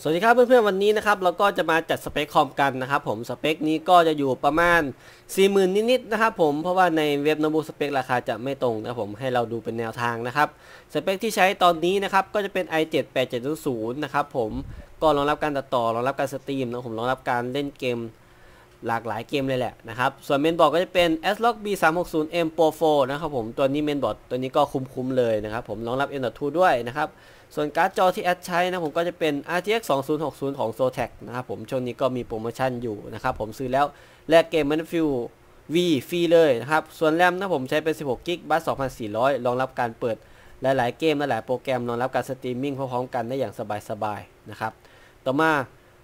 สวัสดีครับเพื่อนๆวันนี้นะครับเราก็จะมาจัดสเปคคอมกันนะครับผมสเปคนี้ก็จะอยู่ประมาณ 40,000 นิดๆนะครับผมเพราะว่าในเว็บโนบุสเปคราคาจะไม่ตรงนะผมให้เราดูเป็นแนวทางนะครับสเปคที่ใช้ตอนนี้นะครับก็จะเป็น i7 8700นะครับผมก็รองรับการตัดต่อรองรับการสตรีมนะผมรองรับการเล่นเกมหลากหลายเกมเลยแหละนะครับส่วนเมนบอร์ดก็จะเป็น S-Log B360M Pro 4นะครับผมตัวนี้เมนบอร์ดตัวนี้ก็คุ้มๆเลยนะครับผมรองรับ M.2 ด้วยนะครับ ส่วนการ์ดจอที่แอดใช้นะผมก็จะเป็น RTX 2060 ของ Zotac นะครับผมช่วงนี้ก็มีโปรโมชั่นอยู่นะครับผมซื้อแล้วแลกเกม Battlefield V ฟรีเลยนะครับ ส่วนแรมนะผมใช้เป็น 16กิกบัส2400 รองรับการเปิดหลายๆเกมหลายๆโปรแกรมรองรับการสตรีมมิ่งพร้อมๆกันได้อย่างสบายๆนะครับ ต่อมา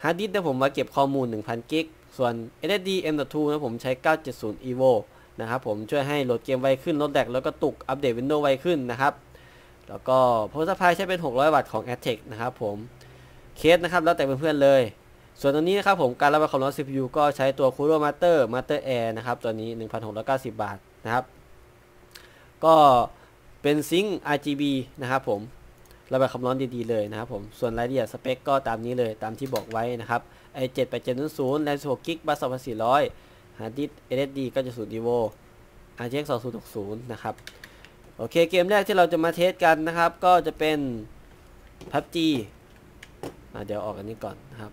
ฮาร์ดดิสก์นะผมมาเก็บข้อมูล 1000 กิก ส่วน SSD M.2 นะผมใช้ 970 EVO นะครับผมช่วยให้โหลดเกมไวขึ้นลดแดกแล้วก็ตุกอัปเดต Windows ไวขึ้นนะครับ แล้วก็โพสต์พายใช้เป็น 600 วัตต์ของ a d t e c นะครับผมเคสนะครับแล้วแต่เพื่อนๆเลย ส่วนตัวนี้นะครับผมการระบายความร้อน CPU ก็ใช้ตัว Cooler Master Master Air นะครับตัวนี้ 1,690 บาทนะครับก็เป็นซิงค์ RGB นะครับผมระบายความร้อนดีๆเลยนะครับผมส่วนรายละเอียดสเปคก็ตามนี้เลยตามที่บอกไว้นะครับ i7 8700 RAM 16 GB บัส2400 Hard Disk SSD ก็จะ0 Evo RTX 2060 นะครับ โอเคเกมแรกที่เราจะมาเทสกันนะครับ ก็จะเป็น PUBG เดี๋ยวออกอันนี้ก่อนนะครับ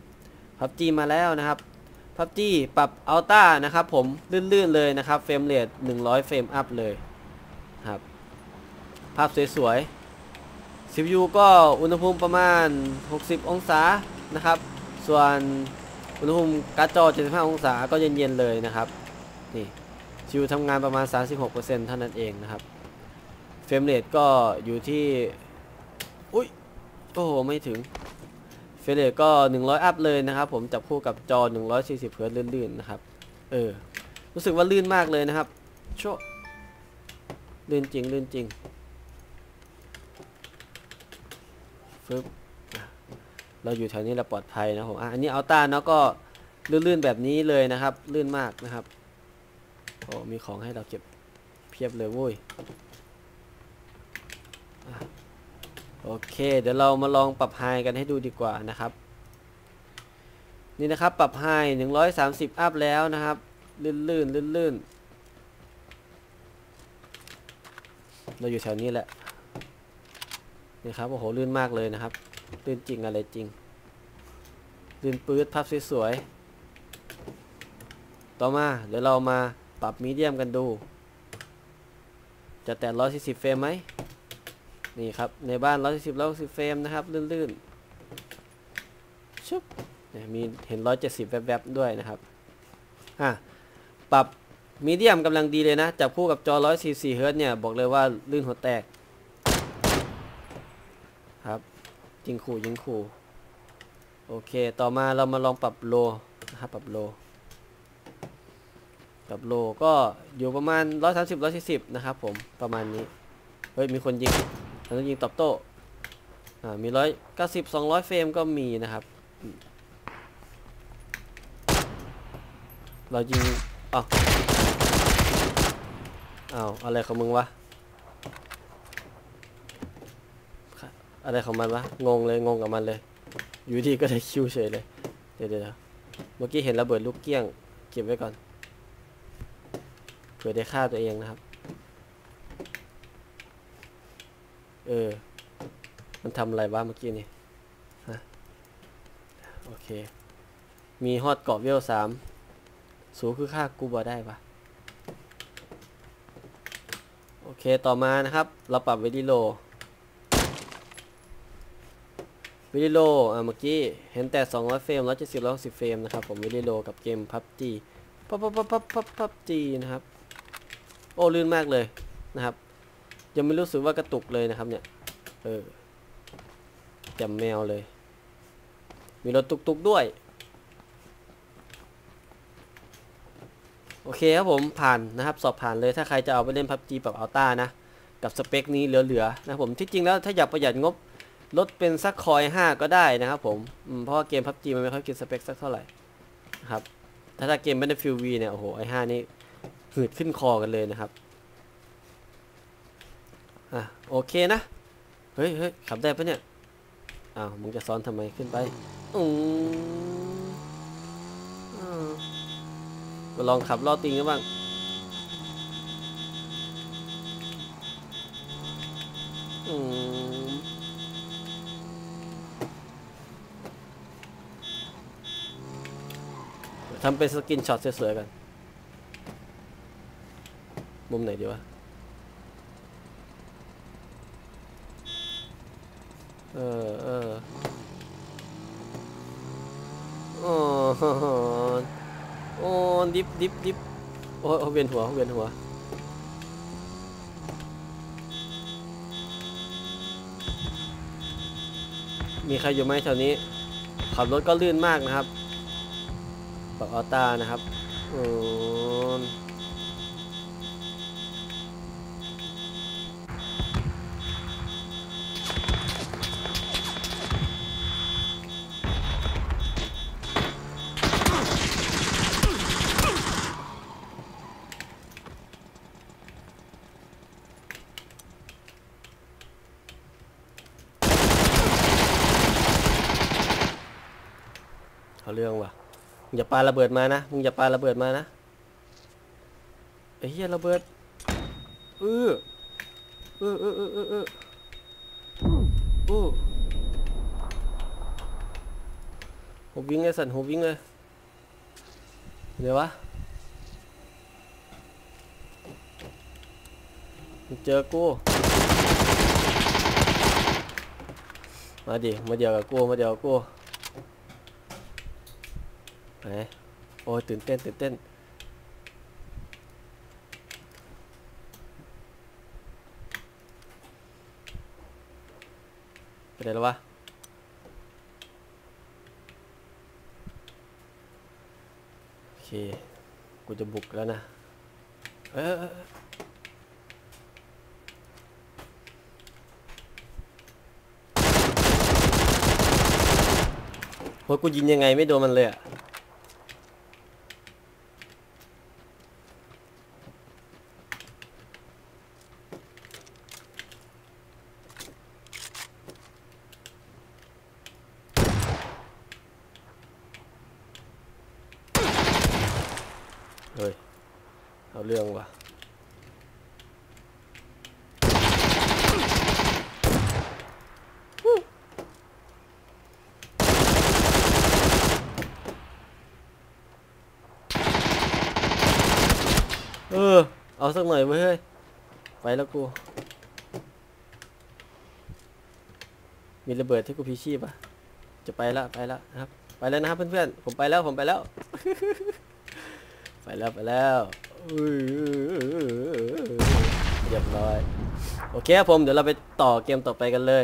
PUBG มาแล้วนะครับ PUBG ปรับอัลต้านะครับผมลื่นๆเลยนะครับเฟรมเรท100 เฟรมอัพเลยครับ ภาพสวยๆ CPU ก็อุณหภูมิประมาณ 60 องศานะครับ ส่วนอุณหภูมิการ์ดจอ 75 องศาก็เย็นๆเลยนะครับ นี่ CPU ทำงานประมาณ 36%เท่านั้นเองนะครับ รมเรทก็อยู่ที่ อุ้ยโอ้โห ไม่ถึง เฟรมเรทก็ 100 อัพเลยนะครับ ผมจับคู่กับจอ 140เฮิร์ตลื่นๆนะครับ เออ รู้สึกว่าลื่นมากเลยนะครับโชลื่นจริงลื่นจริงฟึบเราอยู่แถวนี้เราปลอดภัยนะผมอะอันนี้อัลต้าเนาะก็ลื่นๆแบบนี้เลยนะครับ ลื่นมากนะครับโอ้มีของให้เราเก็บเพียบเลยโว้ย โอเค เดี๋ยวเรามาลองปรับไฮกันให้ดูดีกว่านะครับ นี่นะครับปรับไฮ130 อัพแล้วนะครับ ลื่นลื่นลื่นลื่นเราอยู่แถวนี้แหละนี่ครับโอ้โหลื่นมากเลยนะครับ ลื่นจริงอะไรจริง ลื่นปื๊ดภาพสวยๆต่อมาเดี๋ยวเรามาปรับมีเดียมกันดู จะแตะ140เฟรมไหม นี่ครับ ในบ้าน140 160เฟรมนะครับ ลื่นๆ ชุบเนี่ยมีเห็น170แวบๆ ด้วยนะครับ อะ ปรับมีเดียมกำลังดีเลยนะ จับคู่กับจอ144เฮิร์ตเนี่ย บอกเลยว่าลื่นหัวแตก ครับ ยิงขู่ยิงขู่ โอเค ต่อมาเรามาลองปรับโลนะครับ ปรับโลปรับโลก็อยู่ประมาณ 130 140 นะครับผม ประมาณนี้ เฮ้ย มีคนยิง เราต้องยิงตอบโต้อ่ามีร้อยเก้าสิบสองร้อยเฟรมก็มีนะครับ เรายิงอ้าวอ้าวอะไรของมึงวะอะไรของมันวะงงเลยงงกับมันเลย อยู่ที่ก็ได้คิวเฉยเลยเดี๋ยวเดี๋ยวเมื่อกี้เห็นระเบิดลูกเกี้ยง เก็บไว้ก่อนเผื่อได้ฆ่าตัวเองนะครับ เออ มันทำอะไรวะเมื่อกี้นี่ฮะโอเค มีฮอตเกาะเวลสามสูงคือค่ากูบอได้ปะโอเคต่อมานะครับ เราปรับวิดีโลวิดีโลอ่าเมื่อกี้ เห็นแต่ 200 เฟรม 170 160 เฟรมนะครับผมวิดีโลกับเกม PUBG ปั๊บปั๊บปั๊บปั๊บปั๊บพับจีนะครับ โอ้ลื่นมากเลยนะครับ ยังไม่รู้สึกว่ากระตุกเลยนะครับ เนี่ย เออจำแมวเลย มีรถตุกๆด้วย โอเคครับผมผ่านนะครับ สอบผ่านเลยถ้าใครจะเอาไปเล่น PUBG ปรับอัลต้านะ กับสเปคนี้เหลือๆนะผมที่จริงแล้วถ้าอยากประหยัดงบลดเป็นสักคอย5ก็ได้นะครับผมเพราะเกม PUBG มันไม่ค่อยกินสเปคสักเท่าไหร่นะครับถ้าถ้าเกม Battlefield V เนี่ยโอ้โหไอ้5นี่หืดขึ้นคอกันเลยนะครับ อะโอเคนะ เฮ้ยเฮ้ยขับได้ปะเนี่ย อ้าว มึงจะซ้อนทำไมขึ้นไปอืมอ่ามาลองขับล่อติงกันบ้าง อืมทำเป็นสกินช็อตสวยๆกัน มุมไหนดีวะ เออเออโอ้โหโอ้ดิบดิบดิบโอ้โอ้ยเวียนหัวเวียนหัวมีใครอยู่ไหมแถวนี้ ขับรถก็ลื่นมากนะครับปักออต้านะครับอืม เอาเรื่องว่ะมึงอย่าปาระเบิดมานะมึงอย่าปาระเบิดมานะไอ้เหี้ยระเบิดเออเออเออเออเออเออโอ้โหวิ่งเลยสันหวิ่งเลยเดี๋ยววะเจอกูมาดิมาเดียวกับกูมาเดียวกับกู ไหนโอ้ยตื่นเต้นตื่นเต้นไปไหนแล้ววะโอเคกูจะบุกแล้วนะเออโอ้กูยิงยังไงไม่โดนมันเลยอะ เฮ้ย เอาเรื่องว่ะเออ เอาสักหน่อยเว้ยเฮ้ย ไปแล้วกู มีระเบิดที่กูพีชีพอะ จะไปแล้วไปแล้วนะครับ ไปแล้วนะครับเพื่อนๆ ผมไปแล้ว ผมไปแล้ว ไปแล้วไปแล้วเรียบร้อย โอเคครับผม เดี๋ยวเราไปต่อเกมต่อไปกันเลย